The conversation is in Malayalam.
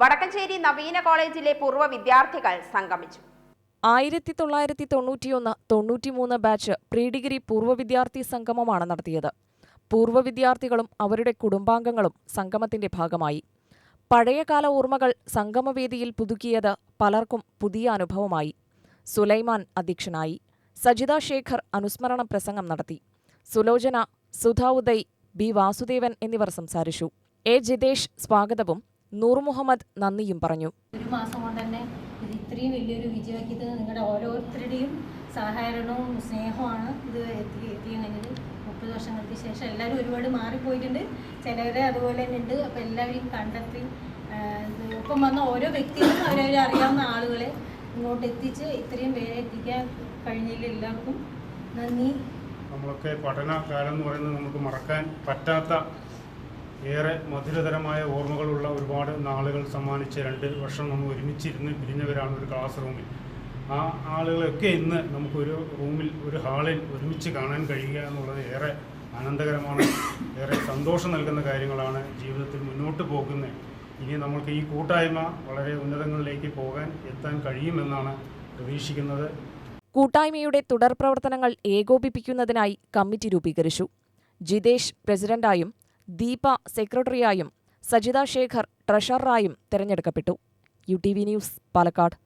വടക്കഞ്ചേരി നവീന കോളേജിലെ പൂർവ വിദ്യാർത്ഥികൾ സംഗമിച്ചു. ആയിരത്തി തൊള്ളായിരത്തി തൊണ്ണൂറ്റിയൊന്ന് തൊണ്ണൂറ്റിമൂന്ന് ബാച്ച് പ്രീ ഡിഗ്രി പൂർവ വിദ്യാർത്ഥി സംഗമമാണ് നടത്തിയത്. പൂർവ വിദ്യാർത്ഥികളും അവരുടെ കുടുംബാംഗങ്ങളും സംഗമത്തിന്റെ ഭാഗമായി. പഴയകാല ഓർമ്മകൾ സംഗമവേദിയിൽ പുതുക്കിയത് പലർക്കും പുതിയ അനുഭവമായി. സുലൈമാൻ അധ്യക്ഷനായി. സജിത ശേഖർ അനുസ്മരണ പ്രസംഗം നടത്തി. സുലോചന സുധാ ഉദയ് ബി വാസുദേവൻ എന്നിവർ സംസാരിച്ചു. എ ജിതേഷ് സ്വാഗതവും നൂർ മുഹമ്മദ് നന്ദിയും പറഞ്ഞു. ഒരു മാസം കൊണ്ട് തന്നെ ഇത് ഇത്രയും വലിയൊരു വിജയമാക്കിയത് നിങ്ങളുടെ ഓരോരുത്തരുടെയും സഹകരണവും സ്നേഹവുമാണ് ഇത് എത്തി എത്തിയണെങ്കിൽ മുപ്പത് വർഷങ്ങൾക്ക് ശേഷം എല്ലാവരും ഒരുപാട് മാറിപ്പോയിട്ടുണ്ട്. ചിലവരെ അതുപോലെ തന്നെ ഉണ്ട്. അപ്പോൾ എല്ലാവരെയും കണ്ടെത്തി ഒപ്പം വന്ന ഓരോ വ്യക്തികളും അവരവരെ അറിയാവുന്ന ആളുകളെ ഇങ്ങോട്ട് എത്തിച്ച് ഇത്രയും പേരെ എത്തിക്കാൻ കഴിഞ്ഞതിൽ എല്ലാവർക്കും നന്ദി. നമ്മളൊക്കെ പഠനകാലം എന്ന് പറയുന്നത് നമുക്ക് മറക്കാൻ പറ്റാത്ത ഏറെ മധുരതരമായ ഓർമ്മകളുള്ള ഒരുപാട് നാളുകൾ സമ്മാനിച്ച രണ്ട് വർഷം നമ്മൾ ഒരുമിച്ചിരുന്ന് പിരിഞ്ഞവരാണ് ഒരു ക്ലാസ് റൂമിൽ ആ ആളുകളൊക്കെ ഇന്ന് നമുക്കൊരു റൂമിൽ ഒരു ഹാളിൽ ഒരുമിച്ച് കാണാൻ കഴിയുക എന്നുള്ളത് ഏറെ ആനന്ദകരമാണ് ഏറെ സന്തോഷം നൽകുന്ന കാര്യങ്ങളാണ് ജീവിതത്തിൽ മുന്നോട്ട് പോകുന്നത്. ഇനി നമ്മൾക്ക് ഈ കൂട്ടായ്മ വളരെ ഉന്നതങ്ങളിലേക്ക് പോകാൻ എത്താൻ കഴിയുമെന്നാണ് പ്രതീക്ഷിക്കുന്നത്. കൂട്ടായ്മയുടെ തുടർ പ്രവർത്തനങ്ങൾ ഏകോപിപ്പിക്കുന്നതിനായി കമ്മിറ്റി രൂപീകരിച്ചു. ജിതേഷ് പ്രസിഡന്റായും ദീപ സെക്രട്ടറിയായും സജിത ശേഖർ ട്രഷററായും തെരഞ്ഞെടുക്കപ്പെട്ടു. U T V news Palakkad.